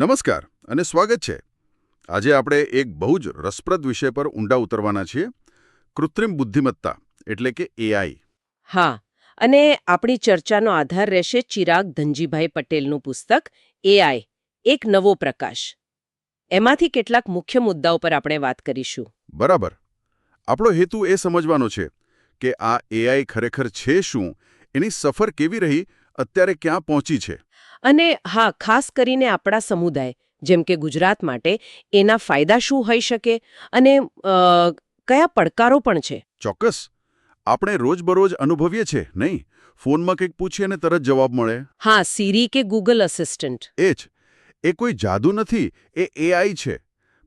નમસ્કાર અને સ્વાગત છે. આજે આપણે એક બહુ જ રસપ્રદ વિષય પર ઊંડા ઉતરવાના છીએ. કૃત્રિમ બુદ્ધિમત્તા એટલે કે એઆઈ હા અને આપણી ચર્ચાનો આધાર રહેશે ચિરાગ ધનજીભાઈ પટેલનું પુસ્તક એઆઈ એક નવો પ્રકાશ. એમાંથી કેટલાક મુખ્ય મુદ્દાઓ પર આપણે વાત કરીશું. બરાબર. આપણો હેતુ એ સમજવાનો છે કે આ એઆઈ ખરેખર છે શું? એની સફર કેવી રહી? અત્યારે ક્યાં પહોંચી છે? અને હા ખાસ કરીને આપણા સમુદાય જેમ કે ગુજરાત માટે એના ફાયદા શું હોઈ શકે અને કયા પડકારો પણ છે? ચોક્કસ. આપણે રોજબરોજ અનુભવીએ છીએ નહીં? ફોનમાં કંઈક પૂછીએ અને તરત જવાબ મળે. હા સીરી કે ગૂગલ અસિસ્ટન્ટ એ જ. એ કોઈ જાદુ નથી એ એઆઈ છે.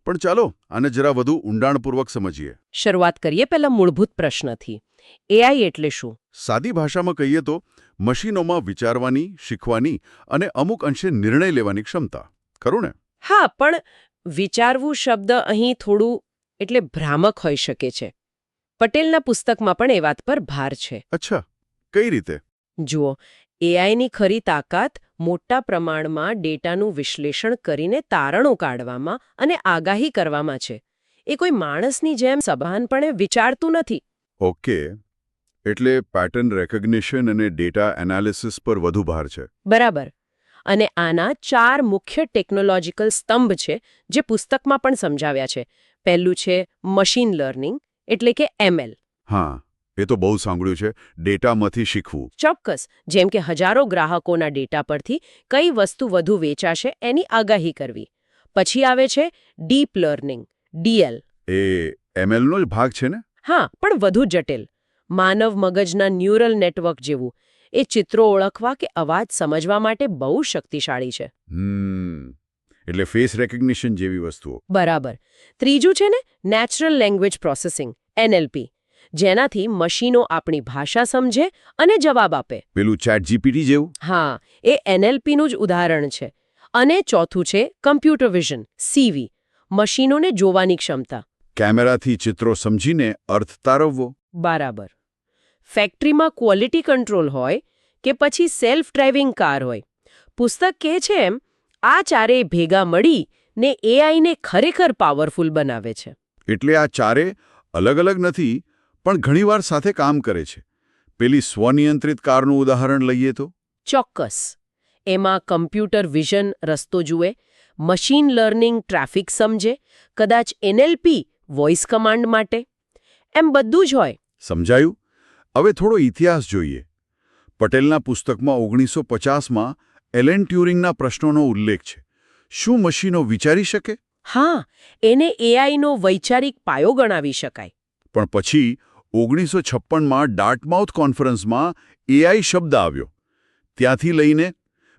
પણ ચાલો આને જરા વધુ ઊંડાણપૂર્વક સમજીએ. શરૂઆત કરીએ પહેલા મૂળભૂત પ્રશ્નથી. એઆઈ એટલે શું? સાદી ભાષામાં કહીએ તો મશીનોમાં વિચારવાની શીખવાની અને અમુક અંશે નિર્ણય લેવાની ક્ષમતા. ખરું ને? હા પણ વિચારવું શબ્દ અહીં થોડું એટલે ભ્રામક હોઈ શકે છે. પટેલના પુસ્તકમાં પણ એ વાત પર ભાર છે. અચ્છા. કઈ રીતે? જુઓ એઆઈની ખરી તાકાત મોટા પ્રમાણમાં ડેટાનું વિશ્લેષણ કરીને તારણો કાઢવામાં અને આગાહી કરવામાં છે. એ કોઈ માણસની જેમ સભાનપણે વિચારતું નથી. ઓકે. એટલે પેટર્ન રેકગ્નિશન અને ડેટા એનાલિસિસ પર વધુ ભાર છે. બરાબર. અને આના ચાર મુખ્ય ટેકનોલોજીકલ સ્તંભ છે જે પુસ્તકમાં પણ સમજાવ્યા છે. પહેલું છે મશીન લર્નિંગ એટલે કે એમએલ હા એ તો બહુ સાંભળ્યું છે. ડેટામાંથી શીખવું. ચોક્કસ. જેમ કે હજારો ગ્રાહકોના ડેટા પરથી કઈ વસ્તુ વધુ વેચાશે એની આગાહી કરવી. પછી આવે છે ડીપ લર્નિંગ ડીએલ એ એમએલનો જ ભાગ છે ને? હા પણ વધુ જટિલ. માનવ મગજના ન્યુરલ નેટવર્ક જેવું. એ ચિત્રો ઓળખવા કે અવાજ સમજવા માટે બહુ શક્તિશાળી છે. એટલે ફેસ રેકગ્નિશન જેવી વસ્તુઓ. બરાબર. ત્રીજું છે ને નેચરલ લેંગ્વેજ પ્રોસેસિંગ એનએલપી જેનાથી મશીનો આપણી ભાષા સમજે અને જવાબ આપે. પેલું ચેટ જીપીટી જેવું? હા એ એનએલપીનું જ ઉદાહરણ છે. અને ચોથું છે કમ્પ્યુટર વિઝન સીવી મશીનોને જોવાની ક્ષમતા. કેમેરાથી ચિત્રો સમજીને અર્થ તારવવો. બરાબર. ફેક્ટરીમાં ક્વોલિટી કંટ્રોલ હોય કે પછી સેલ્ફ ડ્રાઇવિંગ કાર હોય. પુસ્તક કહે છે એમ આ ચારેય ભેગા મળી ને એઆઈને ખરેખર પાવરફુલ બનાવે છે. એટલે આ ચારે અલગ અલગ નથી પણ ઘણીવાર સાથે કામ કરે છે. પેલી સ્વનિયંત્રિત કારનું ઉદાહરણ લઈએ તો? ચોક્કસ. એમાં કમ્પ્યુટર વિઝન રસ્તો જુએ મશીન લર્નિંગ ટ્રાફિક સમજે કદાચ એનએલપી વોઇસ કમાન્ડ માટે. એમ બધું જ હોય. સમજાયું? હવે થોડો ઇતિહાસ જોઈએ. પટેલના પુસ્તકમાં ઓગણીસો પચાસમાં એલેન ટ્યુરિંગના પ્રશ્નોનો ઉલ્લેખ છે. શું મશીનો વિચારી શકે? હા એને એઆઈનો વૈચારિક પાયો ગણાવી શકાય. પણ પછી ઓગણીસો છપ્પનમાં ડાર્ટમાઉથ કોન્ફરન્સમાં એઆઈ શબ્દ આવ્યો. ત્યાંથી લઈને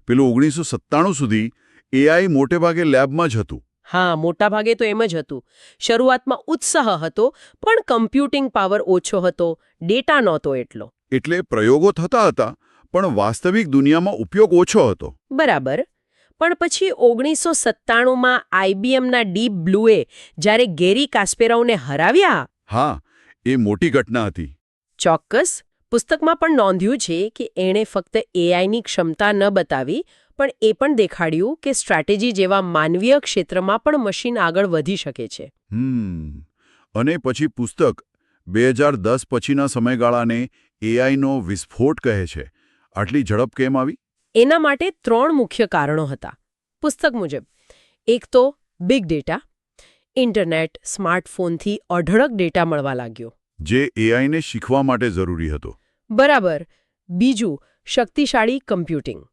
પેલું ઓગણીસો સત્તાણું સુધી એઆઈ મોટેભાગે લેબમાં જ હતું. હા મોટાભાગે તો એમ જ હતું. શરૂઆતમાં ઉત્સાહ હતો પણ કમ્પ્યુટિંગ પાવર ઓછો હતો ડેટા નહોતો એટલો. એટલે પ્રયોગો થતા હતા પણ વાસ્તવિક દુનિયામાં ઉપયોગ ઓછો હતો. બરાબર. પણ પછી ઓગણીસો સત્તાણુંમાં આઈબીએમના ડીપ બ્લુએ જ્યારે ગેરી કાસ્પેરાવને હરાવ્યા? હા એ મોટી ઘટના હતી. ચોક્કસ. પુસ્તકમાં પણ નોંધ્યું છે કે એણે ફક્ત એઆઈની ક્ષમતા ન બતાવી પણ એ પણ દેખાડ્યું કે સ્ટ્રેટેજી જેવા માનવીય ક્ષેત્રમાં પણ મશીન આગળ વધી શકે છે. હમ. અને પછી પુસ્તક બે હજાર દસ પછીના સમયગાળાને એઆઈનો વિસ્ફોટ કહે છે. આટલી ઝડપ કેમ આવી? એના માટે ત્રણ મુખ્ય કારણો હતા. પુસ્તક મુજબ એક તો બિગ ડેટા ઇન્ટરનેટ સ્માર્ટફોનથી અઢળક ડેટા મળવા લાગ્યો. જે એઆઈને શીખવા માટે જરૂરી હતો. બરાબર. બીજું શક્તિશાળી કમ્પ્યુટિંગ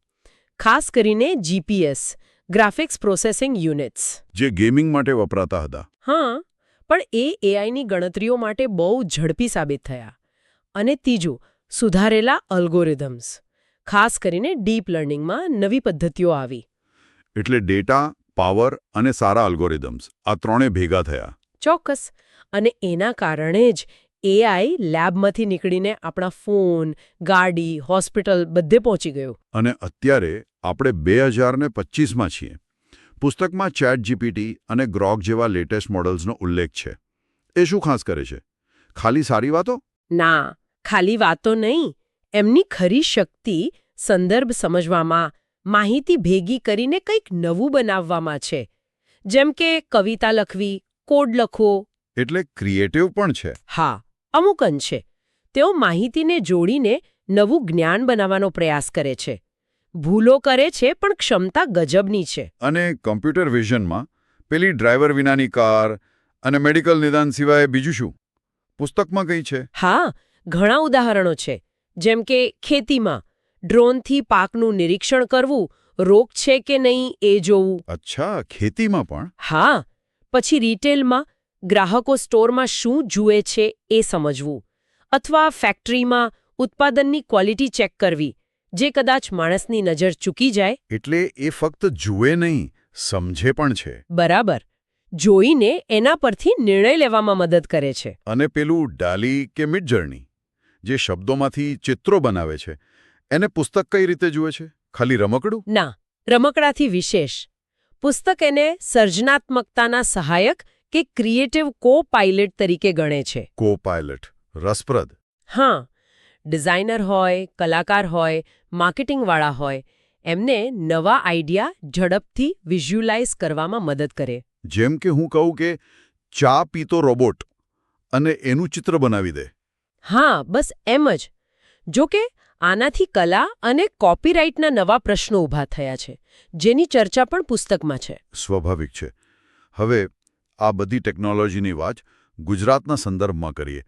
ખાસ કરીને જીપીએસ ગ્રાફિક્સ પ્રોસેસિંગ યુનિટ્સ જે ગેમિંગ માટે વપરાતા હતા. હા પણ એ એઆઈની ગણતરીઓ માટે બહુ ઝડપી સાબિત થયા. અને ત્રીજું સુધારેલા અલ્ગોરિધમ્સ. ખાસ કરીને ડીપ લર્નિંગમાં નવી પદ્ધતિઓ આવી. એટલે ડેટા પાવર અને સારા અલ્ગોરિધમ્સ આ ત્રણે ભેગા થયા. ચોક્કસ. અને એના કારણે જ એઆઈ લેબમાંથી નીકળીને આપણા ફોન ગાડી હોસ્પિટલ બધે પહોંચી ગયું. અને અત્યારે આપણે બે હજારને પચીસમાં છીએ. પુસ્તકમાં ચેટ જીપીટી અને ગ્રોક જેવા લેટેસ્ટ મોડલ્સનો ઉલ્લેખ છે. એ શું ખાસ કરે છે? ખાલી સારી વાતો? ના ખાલી વાતો નહીં. એમની ખરી શક્તિ સંદર્ભ સમજવામાં માહિતી ભેગી કરીને કંઈક નવું બનાવવામાં છે. જેમ કે કવિતા લખવી કોડ લખવો. એટલે ક્રિએટિવ પણ છે. હા અમુક અંશે તેઓ માહિતીને જોડીને નવું જ્ઞાન બનાવવાનો પ્રયાસ કરે છે. ભૂલો કરે છે પણ ક્ષમતા ગજબની છે. અને કમ્પ્યુટર વિઝનમાં પેલી ડ્રાઈવર વિનાની કાર અને મેડિકલ નિદાન સિવાય બીજું શું? પુસ્તકમાં કઈ છે? હા ઘણા ઉદાહરણો છે. જેમ કે ખેતીમાં ડ્રોનથી પાકનું નિરીક્ષણ કરવું રોગ છે કે નહીં એ જોવું. અચ્છા ખેતીમાં પણ? હા પછી રિટેલમાં ગ્રાહકો સ્ટોરમાં શું જુએ છે એ સમજવું. અથવા ફેક્ટરીમાં ઉત્પાદનની ક્વોલિટી ચેક કરવી. જે કદાચ માણસની નજર ચૂકી જાય. એટલે એ ફક્ત જુએ નહીં સમજે પણ છે. બરાબર. જોઈને એના પરથી નિર્ણય લેવામાં મદદ કરે છે. અને પેલું ડાલી કે મિડજર્ની જે શબ્દોમાંથી ચિત્રો બનાવે છે એને પુસ્તક કઈ રીતે જુએ છે? ખાલી રમકડું? ના રમકડાથી વિશેષ. પુસ્તક એને સર્જનાત્મકતાના સહાયક કે ક્રિએટિવ કો પાયલટ તરીકે ગણે છે. કો પાયલટ રસપ્રદ. હા ડિઝાઇનર હોય કલાકાર હોય માર્કેટિંગવાળા હોય એમને નવા આઈડિયા ઝડપથી વિઝ્યુલાઇઝ કરવામાં મદદ કરે. જેમ કે હું કહું કે ચા પીતો રોબોટ અને એનું ચિત્ર બનાવી દે. હા બસ એમ જ. જો કે આનાથી કલા અને કોપીરાઇટના નવા પ્રશ્નો ઊભા થયા છે જેની ચર્ચા પણ પુસ્તકમાં છે. સ્વાભાવિક છે. હવે આ બધી ટેકનોલોજીની વાત ગુજરાતના સંદર્ભમાં કરીએ.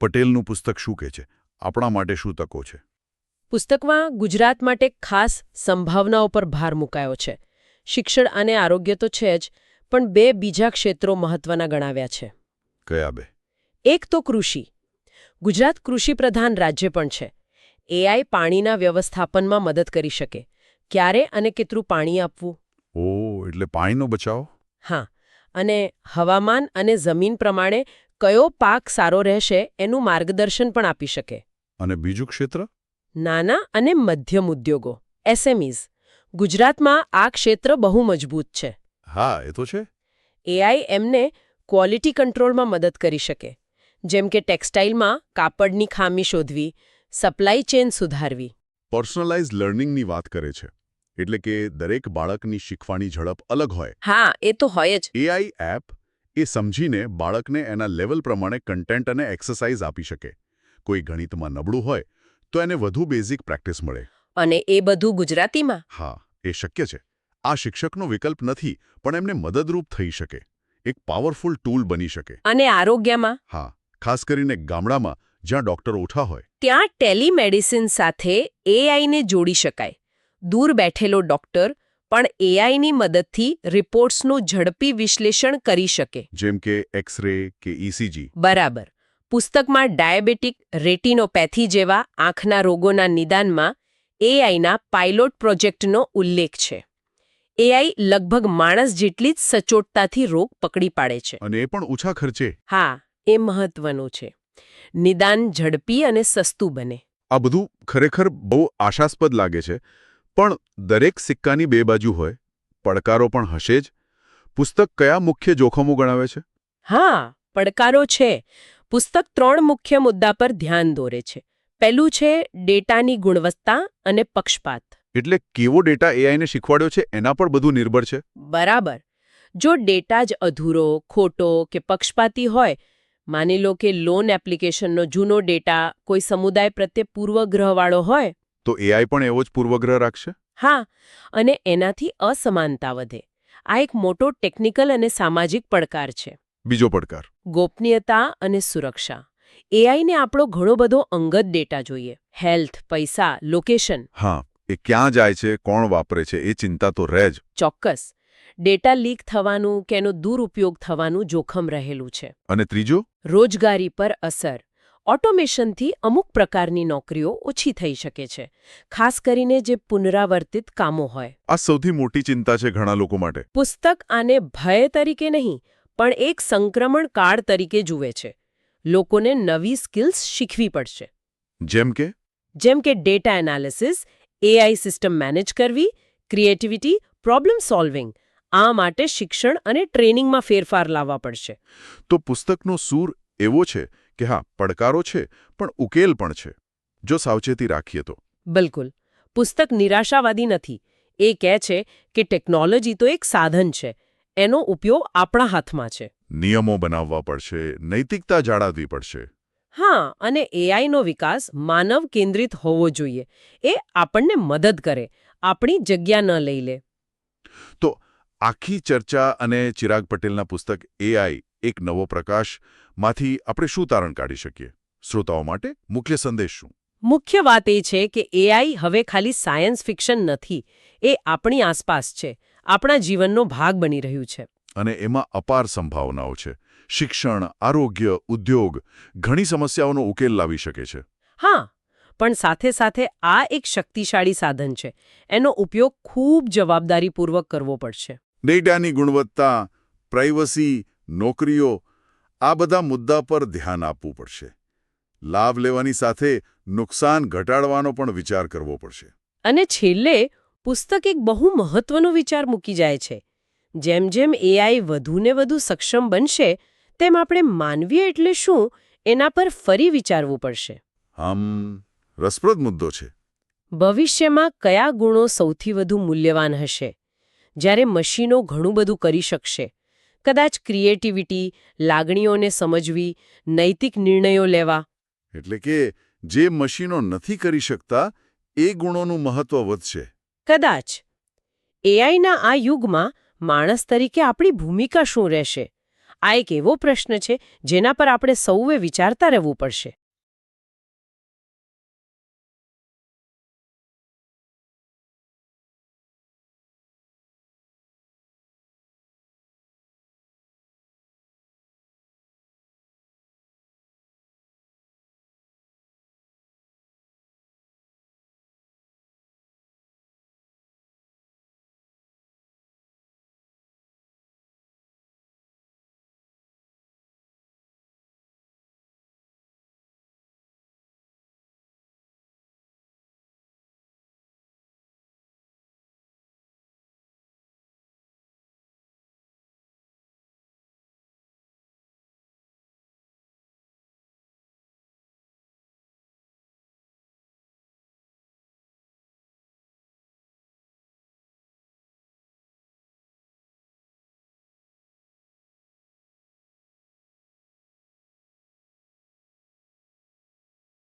પટેલનું પુસ્તક શું કહે છે? આપણા માટે શું તકો છે? પુસ્તકમાં ગુજરાત માટે ખાસ સંભાવનાઓ પર ભાર મુકાયો છે. શિક્ષણ અને આરોગ્ય તો છે જ પણ બે બીજા ક્ષેત્રો મહત્વના ગણાવ્યા છે. કયા બે? એક તો કૃષિ. ગુજરાત કૃષિ પ્રધાન રાજ્ય પણ છે. એઆઈ પાણીના વ્યવસ્થાપનમાં મદદ કરી શકે. ક્યારે અને કેટલું પાણી આપવું? ઓ એટલે પાણીનો બચાવ? હા. અને હવામાન અને જમીન પ્રમાણે કયો પાક સારો રહેશે એનું માર્ગદર્શન પણ આપી શકે. અને બીજું ક્ષેત્ર? નાના અને મધ્યમ ઉદ્યોગો એસએમઈઝ. ગુજરાતમાં આ ક્ષેત્ર બહુ મજબૂત છે. હા એ તો છે. એઆઈ એમને ક્વોલિટી કંટ્રોલમાં મદદ કરી શકે. જેમ કે ટેક્સટાઇલમાં કાપડની ખામી શોધવી સપ્લાય ચેન સુધારવી. પર્સનલાઇઝ લર્નિંગની વાત કરે છે. એટલે કે દરેક બાળકની શીખવાની ઝડપ અલગ હોય. હા એ તો હોય જ. એઆઈ એપ એ સમજીને બાળકને એના લેવલ પ્રમાણે કન્ટેન્ટ અને એક્સરસાઇઝ આપી શકે. કોઈ ગણિતમાં નબળું હોય તો એને વધુ બેઝિક પ્રેક્ટિસ મળે. અને એ બધું ગુજરાતીમાં? હા એ શક્ય છે. આ શિક્ષકનો વિકલ્પ નથી પણ એમને મદદરૂપ થઈ શકે. એક પાવરફુલ ટૂલ બની શકે. અને આરોગ્યમાં? હા ખાસ કરીને ગામડામાં જ્યાં ડોક્ટર ઓછા હોય. ત્યાં ટેલિમેડિસિન સાથે એઆઈને જોડી શકાય. દૂર બેઠેલો ડોક્ટર પણ એઆઈની મદદથી રિપોર્ટ્સનું ઝડપી વિશ્લેષણ કરી શકે. જેમ કે એક્સરે કે ઇસીજી બરાબર. પુસ્તકમાં ડાયાબિટીક રેટિનોપેથી જેવા આંખના રોગોના નિદાનમાં એઆઈના પાયલોટ પ્રોજેક્ટનો ઉલ્લેખ છે. એઆઈ લગભગ માણસ જેટલી જ સચોટતાથી રોગ પકડી પાડે છે. અને એ પણ ઓછા ખર્ચે? હા એ મહત્વનું છે. નિદાન ઝડપી અને સસ્તું બને. આ બધું ખરેખર બહુ આશાસ્પદ લાગે છે. પણ દરેક સિક્કાની બે બાજુ હોય. પડકારો પણ હશે જ. પુસ્તક કયા મુખ્ય જોખમો ગણાવે છે? હા પડકારો છે. પુસ્તક ત્રણ મુખ્ય મુદ્દા પર ધ્યાન દોરે છે. પહેલું છે ડેટાની ગુણવત્તા અને પક્ષપાત. એટલે કેવો ડેટા એઆઈને શીખવાડ્યો છે એના પર બધું નિર્ભર છે? બરાબર. જો ડેટા જ અધૂરો ખોટો કે પક્ષપાતી હોય માની લો કે લોન એપ્લિકેશનનો જૂનો ડેટા કોઈ સમુદાય પ્રત્યે પૂર્વગ્રહવાળો હોય. તો એઆઈ પણ એવો જ પૂર્વગ્રહ રાખશે? હા અને એનાથી અસમાનતા વધે. આ એક મોટો ટેકનિકલ અને સામાજિક પડકાર છે. બીજો પડકાર. ગોપનીયતા અને સુરક્ષા. એઆઈને આપણો ઘણો બધો અંગત ડેટા જોઈએ. હેલ્થ પૈસા લોકેશન હા એ ક્યાં જાય છે કોણ વાપરે છે એ ચિંતા તો રહે જ. ચોક્કસ. ડેટા લીક થવાનું કે એનો દુરુપયોગ થવાનું જોખમ રહેલું છે. અને ત્રીજો? રોજગારી પર અસર. ઓટોમેશનથી અમુક પ્રકારની નોકરીઓ ઓછી થઈ શકે છે. ખાસ કરીને જે પુનરાવર્તિત કામો હોય. આ સૌથી મોટી ચિંતા છે ઘણા લોકો માટે. પુસ્તક આને ભય તરીકે નહીં પણ એક સંક્રમણ કાળ તરીકે જુએ છે. લોકોને નવી સ્કિલ્સ શીખવી પડશે. જેમ કે? જેમ કે data analysis AI system manage કરવી ક્રિએટિવિટી પ્રોબ્લેમ સોલ્વિંગ આ માટે શિક્ષણ અને ટ્રેનિંગમાં ફેરફાર લાવવા પડશે. તો પુસ્તકનો સૂર એવો છે કે હા પડકારો છે પણ ઉકેલ પણ છે. જો સાવચેતી રાખીએ તો. બિલકુલ. પુસ્તક નિરાશાવાદી નથી. એ કહે છે કે ટેકનોલોજી તો એક સાધન છે. એનો ઉપયોગ આપણા હાથમાં છે. નિયમો બનાવવા પડશે નૈતિકતા જાળવવી પડશે. હા અને એઆઈનો વિકાસ માનવ કેન્દ્રિત હોવો જોઈએ. એ આપણને મદદ કરે આપણી જગ્યા ન લઈ લે. તો આખી ચર્ચા અને ચિરાગ પટેલના પુસ્તક એઆઈ એક નવો પ્રકાશમાંથી આપણે શું તારણ કાઢી શકીએ? શ્રોતાઓ માટે મુખ્ય સંદેશ શું? મુખ્ય વાત એ છે કે એઆઈ હવે ખાલી સાયન્સ ફિક્શન નથી એ આપણી આસપાસ છે. આપણા જીવનનો ભાગ બની રહ્યું છે. અને એમાં અપાર સંભાવનાઓ છે. શિક્ષણ આરોગ્ય ઉદ્યોગ ઘણી સમસ્યાઓનો ઉકેલ લાવી શકે છે. હા પણ સાથે સાથે આ એક શક્તિશાળી સાધન છે. એનો ઉપયોગ ખૂબ જવાબદારીપૂર્વક કરવો પડશે. ડેટાની ગુણવત્તા પ્રાઇવસી નોકરીઓ આ બધા મુદ્દા પર ધ્યાન આપવું પડશે. લાભ લેવાની સાથે નુકસાન ઘટાડવાનો પણ વિચાર કરવો પડશે. અને છેલ્લે પુસ્તક એક બહુ મહત્વનો વિચાર મૂકી જાય છે. જેમ જેમ એઆઈ વધુને વધુ સક્ષમ બનશે તેમ આપણે માનવીય એટલે શું એના પર ફરી વિચારવું પડશે. આમ રસપ્રદ મુદ્દો છે. ભવિષ્યમાં કયા ગુણો સૌથી વધુ મૂલ્યવાન હશે? જ્યારે મશીનો ઘણું બધું કરી શકશે. કદાચ ક્રિએટિવિટી લાગણીઓને સમજવી નૈતિક નિર્ણયો લેવા. એટલે કે જે મશીનો નથી કરી શકતા એ ગુણોનું મહત્વ વધશે. કદાચ. એઆઈના આ યુગમાં માણસ તરીકે આપણી ભૂમિકા શું રહેશે? આ એક એવો પ્રશ્ન છે જેના પર આપણે સૌએ વિચારતા રહેવું પડશે.